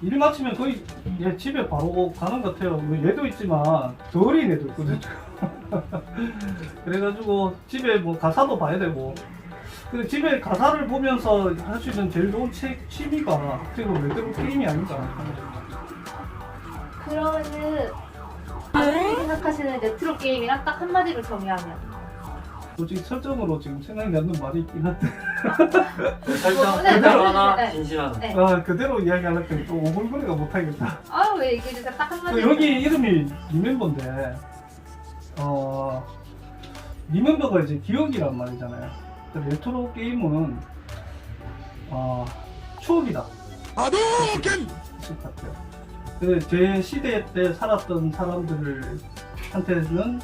뭐일 마치면 거의 얘 집에 바로 가는 것 같아요. 뭐 얘도 있지만 더 어린 애도 있거든요. 그래가지고 집에 뭐 가사도 봐야 되고. 그 집에 가사를 보면서 할 수 있는 제일 좋은 책 취미가 어떻게 레트로 게임이 아닌가. 그러면은 생각하시는 레트로 게임이랑 딱 한마디로 정의하면 솔직히 설정으로 지금 생각이 나는 말이 있긴 한데 네, 설정 네, 그대로 네, 하나 네. 진실 하나 네. 아 그대로 이야기하려고 했더니 또 오글거리가 못하겠다. 아유 왜 얘기해주세요 딱그 한마디로 여기 이름이 리멤버인데 어 리멤버가 이제 기억이란 말이잖아요. 근데 레트로 게임은 어 추억이다. 있을 것 같아요. 그제 시대 때 살았던 사람들을 한테는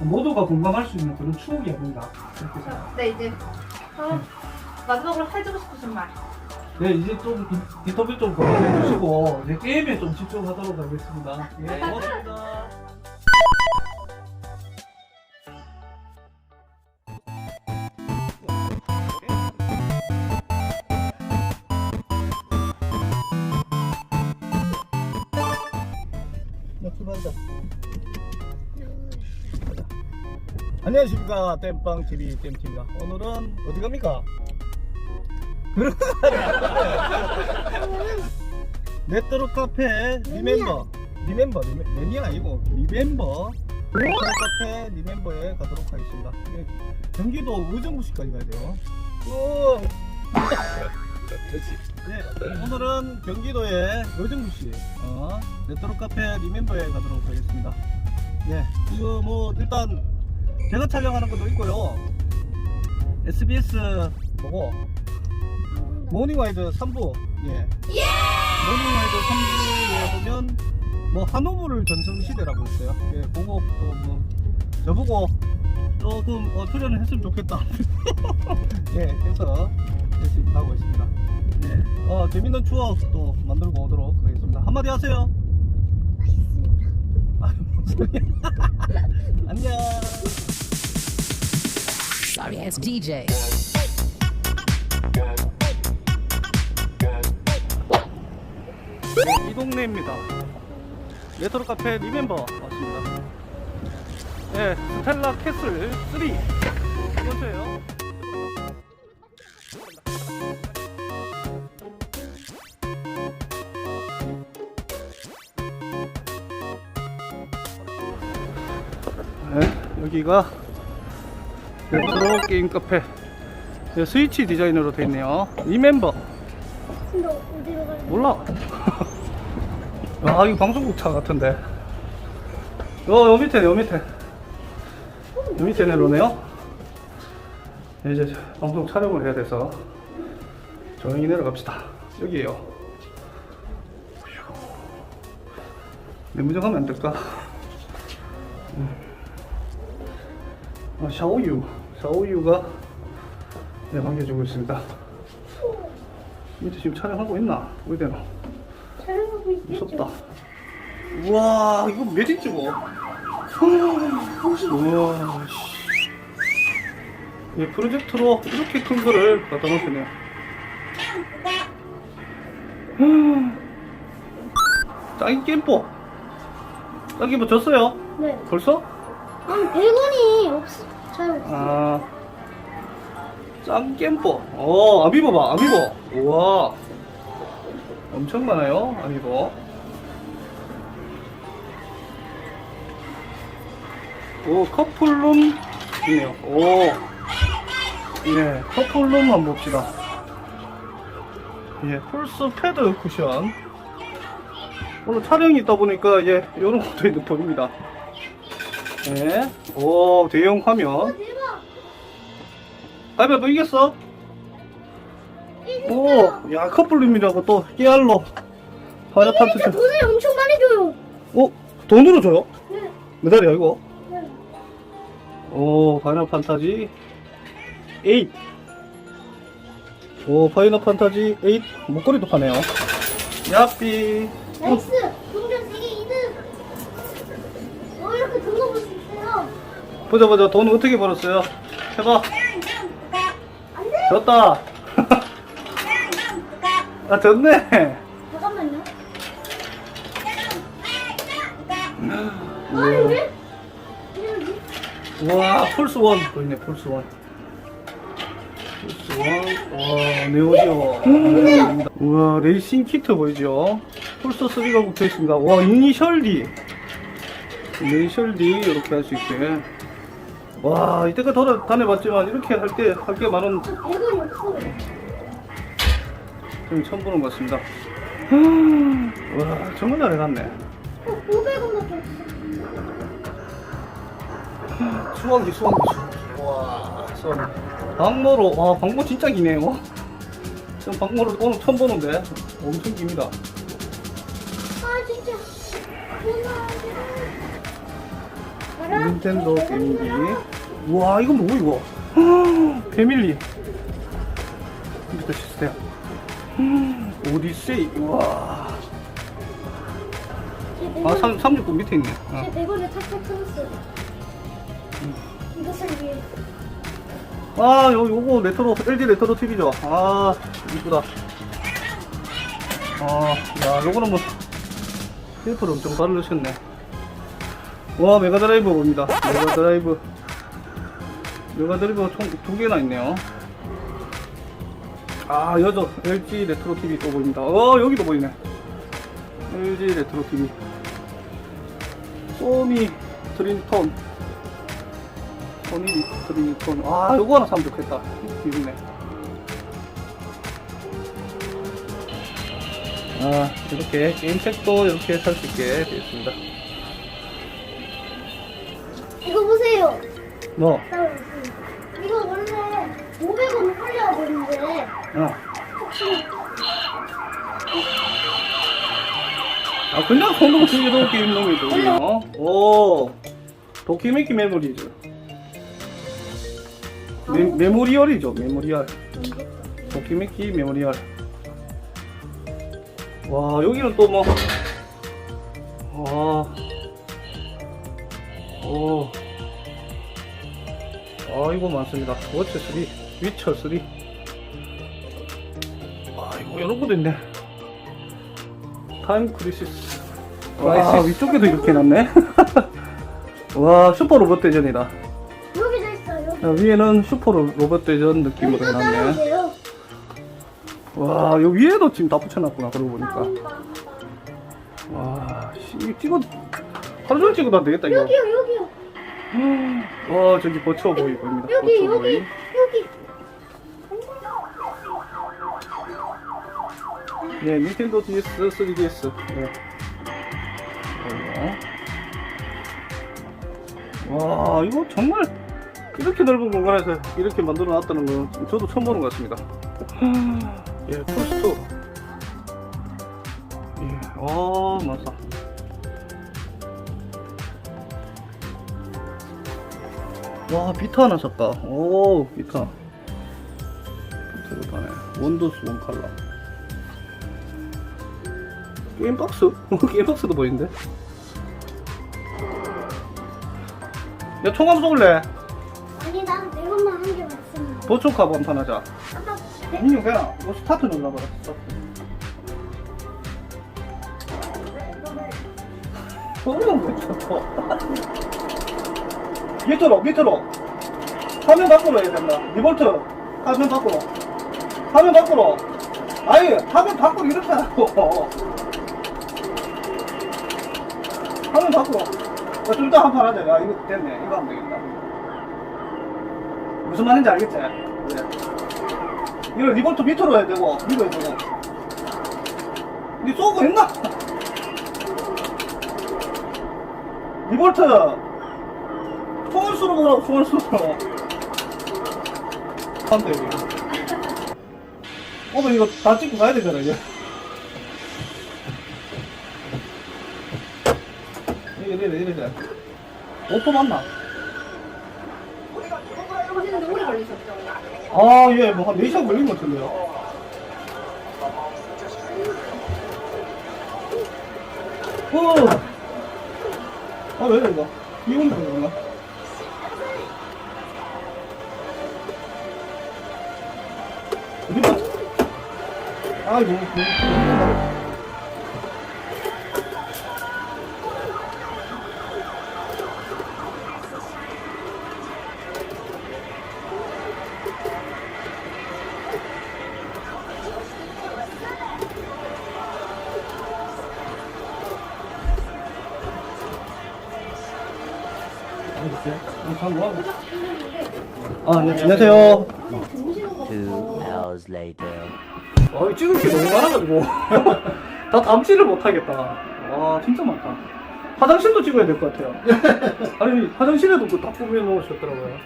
모두가 공감할 수 있는 그런 추억이 아닌가 그렇게 생각. 네 이제 어, 마지막으로 해주고 싶으신 말네 이제 좀 인- 인터뷰 좀 거듭해 주시고 이제 게임에 좀 집중하도록 하겠습니다. 예, 네. 고맙습니다. 안녕하십니까 땜빵 TV 땜TV입니다. 오늘은 어디 갑니까? 그런 레트로 카페 리멤버 리멤버 리멤, 매니아 아니고 리멤버 레트로 카페 리멤버에 가도록 하겠습니다. 예, 경기도 의정부시까지 가야 돼요. 쭉. 네, 오늘은 경기도의 의정부시 어, 레트로 카페 리멤버에 가도록 하겠습니다. 네, 이거 뭐 일단 제가 촬영하는 것도 있고요. SBS 보고 모닝와이드 3부 예. 모닝와이드 3부에 보면 뭐 한우물을 전성시대라고 있어요. 예, 그거 또뭐 저보고 조금 어, 출연을 했으면 좋겠다. 예, 해서 열심히 하고 있습니다. 예, 어, 재밌는 추억 또 만들고 오도록 하겠습니다. 한마디 하세요. Sorry ass DJ. 네, 이 동네입니다. 레트로 카페 리멤버 왔습니다. 네, 스텔라 캐슬 3 이번째예요. 네, 여기가 레트로 게임 카페 네, 스위치 디자인으로 되어 있네요. 리멤버 근데 어디로 가야 몰라. 아, 이거 방송국 차 같은데. 요, 요 밑에, 요 밑에. 요 밑에 내려오네요. 네, 이제 방송 촬영을 해야 돼서 조용히 내려갑시다. 여기에요. 내무정하면 안 될까? 음. 아, 샤오유. 샤오유가 네, 반겨주고 있습니다. 밑에 지금 촬영하고 있나? 어디대노? 촬영하고 있겠죠? 무섭다. 우와, 이거 몇 인치 뭐? 우와, 씨. 이 프로젝터로 이렇게 큰 거를 갖다 놓으시네요. 짱이 겜뽀. 짱이 뭐 줬어요? 네. 벌써? 아니 100원이 없어. 아, 짱 겜뽀. 어, 아미보 봐, 아미보. 우와. 엄청 많아요, 아미보. 오, 커플룸 있네요. 오. 예, 커플룸 한번 봅시다. 예, 폴스 패드 쿠션. 오늘 촬영이 있다 보니까, 예, 요런 것도 있는 보입니다. 예. 오, 대형 화면. 대박. 가위바위보 이겼어? 오, 야, 커플룸이라고 또, 깨알로. 파이널 진짜 판타지. 돈을 엄청 많이 줘요. 어? 돈으로 줘요? 네. 몇 달이야, 이거? 네. 오, 파이널 판타지 8. 오, 파이널 판타지 8. 목걸이도 파네요. 야삐. 나이스. 보자 보자. 돈 어떻게 벌었어요? 해봐. 졌다. 아 졌네. 잠깐만요. 와. 폴스원. 보이네 폴스원. 폴스원. 와 네오지오 네, 우와 레이싱 키트 보이죠? 폴스 3가 붙어있습니다. 와 이니셜 D 이니셜 D 이렇게 할 수 있게. 와 이때까지 돌아 다녀봤지만 이렇게 할 때 할 게 많은. 좀 처음 보는 것 같습니다 와 정말 잘 해놨네 어, 500원밖에 없어. 수원기 수원기 와 수원기 방모로 와 방모 진짜 기네요 전 방모를 오늘 처음 보는데 엄청 깁니다 아 진짜. 닌텐도 게임기 우 와 이건 뭐고 이거 패밀리 컴퓨터 시스템 오디세이 우와 아 3, 39 밑에 있네 어. 제 대본에 탁탁 틀었어. 이것을 위해. 아, 요, 요거 레트로, LG 레트로 TV죠. 아, 이쁘다. 아, 야, 요거는 뭐, 테이프를 엄청 바르셨네. 와, 메가드라이브 봅니다. 메가드라이브. 메가드라이브 총, 두 개나 있네요. 아, 여저, LG 레트로 TV 또 보입니다. 어, 여기도 보이네. LG 레트로 TV. 소니 트린톤. 소니 트린톤. 아, 요거 하나 사면 좋겠다. 기분네. 아, 이렇게 게임팩도 이렇게 살 수 있게 되어 있습니다. 이거 보세요. 뭐, 500원 홀려야 되는데 어. 아, 그냥 손으로 즐겨도 게임 놈이죠. 오, 도키메키 메모리죠. 메, 메모리얼이죠, 메모리얼. 도키메키 메모리얼. 와, 여기는 또 뭐, 와, 오, 아, 이거 많습니다. 워치 3, 위쳐 3. 아이고, 이런 것도 있네. 타임 크리시스. 와, 위쪽에도 이렇게 해놨네. 와, 슈퍼 로봇 대전이다. 여기도 있어 여기. 자, 위에는 슈퍼 로- 로봇 대전 느낌으로 여기도 해놨네. 따라오세요. 와, 여기 위에도 지금 다 붙여놨구나, 그러고 보니까. 와, 씨, 이거 찍어, 하루 종일 찍어도 안 되겠다, 이거. 여기요 여기요 와, 저기 버추어 보이 보입니다. 여기 버추어 보이. 여기 여기. 네, 닌텐도 DS, 3DS. 네. 어. 와, 이거 정말 이렇게 넓은 공간에서 이렇게 만들어 놨다는 건 저도 처음 보는 것 같습니다. 예, 플스2. 예, 어, 맞다. 와, 비타 하나 샀다. 오, 비타. 비타도 파네. 원더스 원 칼라. 게임박스? 게임박스도 보이는데? 야 총함 쏠래? 아니 난 100원만 한 개 맞습니다. 보초카고 한판 하자 아까 네? 인형 그냥 뭐 스타트 눌러봐라 스타트 소리가 왜 쳐서 밑으로 밑으로 화면 밖으로 해야 된다 리볼트 화면 밖으로 화면 밖으로 아니 화면 밖으로 이렇게 하라고 화면 밖으로 야, 좀 이따 한판 하자. 야 이거 됐네. 이거 하면 되겠다. 무슨 말인지 알겠지? 네. 이거 리볼트 밑으로 해야 되고 위로 해야 되고. 니 쏘고 했나? 리볼트. 총을 쏘는 거 안돼 이거 오늘 이거 다 찍고 가야 되잖아 이제 이래 이래 이래 오토 맞나? 오래 걸리셨죠? 아, 예, 뭐, 한 4시간 걸린 것 같은데요. 어! 아, 왜 이래, 이거? 이용이 그런가? 어디가? 아, 이거, 이거. 아, 네, 안녕하세요. Two hours later. 아, 찍을 게 너무 많아가지고. 다 담지를 못하겠다. 와, 진짜 많다. 화장실도 찍어야 될 것 같아요. 아니, 화장실에도 그다 꾸며 놓으셨더라고요.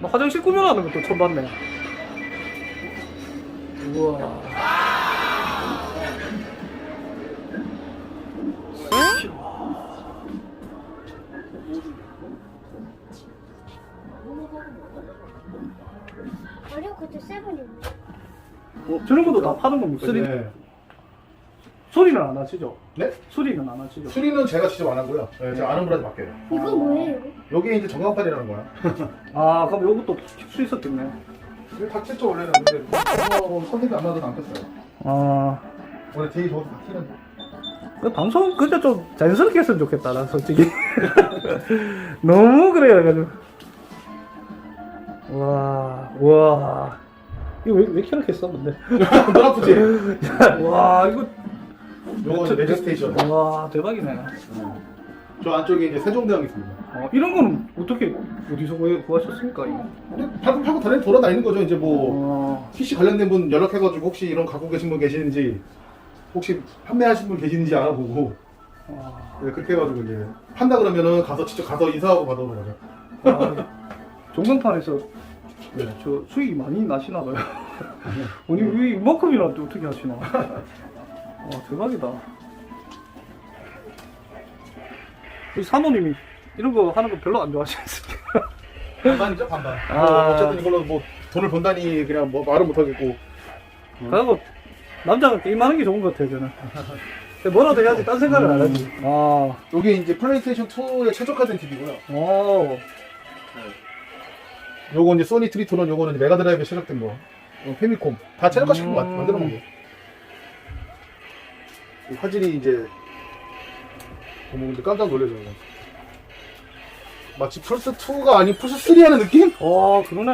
나 화장실 꾸며놓는 것도 처음 봤네. 우와. 어, 저런 것도 다 파는 겁니까? 소리, 네. 소리는 안 하시죠? 네? 소리는 안 하시죠? 수리는 제가 직접 안 하고요. 네, 제가 아는 분한테 맡겨요. 이거 뭐예요? 여기 이제 전광판이라는 거야. 아, 그럼 요것도 킬수 있었겠네. 이거 다 쳤죠 원래는. 근데 어, 선택이 안 맞아서 안 켰어요. 아, 원래 되게 저것도 다 튀는데. 그 방송 근데 좀 자연스럽게 했으면 좋겠다, 난 솔직히. 너무 그래요, 가지고. 와, 와. 이거 왜, 왜 켜놓게 했어, 근데? 너 아프지? 와, 이거. 요거 이제 매직 스테이션. 와, 대박이네. 저 안쪽에 이제 세종대왕 있습니다. 어, 이런 거는 어떻게, 어디서 구하셨습니까, 이거? 근데 팔고 팔고 다니는 돌아다니는 거죠. 이제 뭐 어, PC 관련된 분 연락해가지고 혹시 이런 갖고 계신 분 계시는지 혹시 판매하신 분 계시는지 알아보고 와. 네, 그렇게 해가지고 이제 판다 그러면은 가서 직접 가서 인사하고 받아오는 거죠. 아, 종강판에서 네, 저 수익이 많이 나시나 봐요. 아니 왜 이만큼이나 또 어떻게 하시나? 와 대박이다. 우리 사모님이 이런 거 하는 거 별로 안 좋아하시겠어요? 반반이죠 반반. 아. 뭐 어쨌든 이걸로 뭐 돈을 번다니 그냥 뭐 말은 못하겠고. 그리고 남자가 게임하는 게 좋은 것 같아요 저는. 뭐라도 해야지 딴 생각을 안 하지. 아, 여기 이제 플레이스테이션 2에 최적화된 TV고요. 오, 요거 이제 소니 트리토론 요거는 이제 메가드라이브에 최적된 거. 어, 페미콤 다 최적화시킨 거 음. 만들어 놓은 거. 이 화질이 이제 어머 근데 깜짝 놀라죠 이거. 마치 플스 2가 아닌 플스 3 하는 느낌? 와 그러네.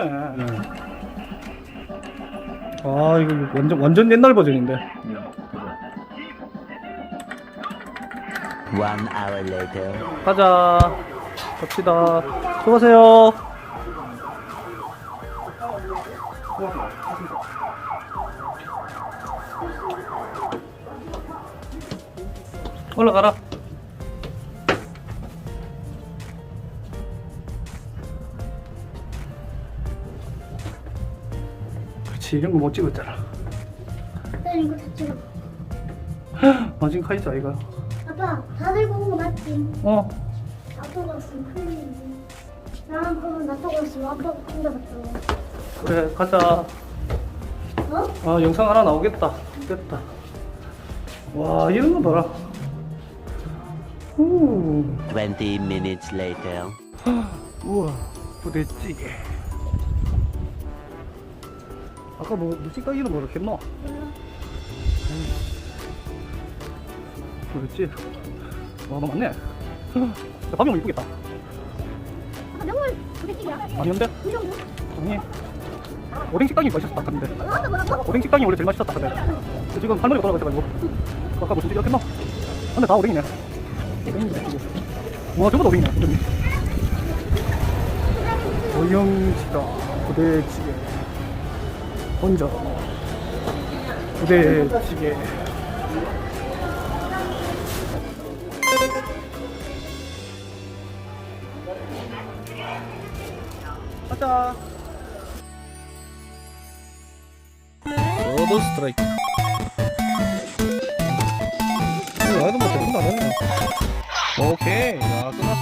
아 이거 완전 완전 옛날 버전인데. One hour later. 가자. 갑시다. 수고하세요. 올라가라. 그렇지 이런 거 못 찍었잖아. 난 이거 다 찍어. 마진 카이즈 아이가. 아빠, 다 들고 온 거 맞지? 어. 아빠가 있으면 큰일이지. 나랑 그러면 놔두고 있으면 아빠가 혼자 갔다 그래 가자. 어? 아 영상 하나 나오겠다 됐다 와 이런 거 봐라 우 Twenty minutes later. 우와 부대찌개 아까 뭐 무식가 이름 뭐랬겠노? 부대찌 와너 맞네 야, 밥이 너무 이쁘겠다 아빠 명물 부대찌개야? 아니었는데? 아니 오뎅 식당이 맛있었다 근데? 오뎅 식당이 원래 제일 맛있었다 근데 지금 할머니가 돌아가셔가지고 아까 무슨 했나? 근데 다 오뎅이네 오뎅이네 와 저거 오뎅이네 여기 오영지다 부대찌개 혼자 부대찌개 가자 로드 스트라이크 라이더 뭐 대부분 안했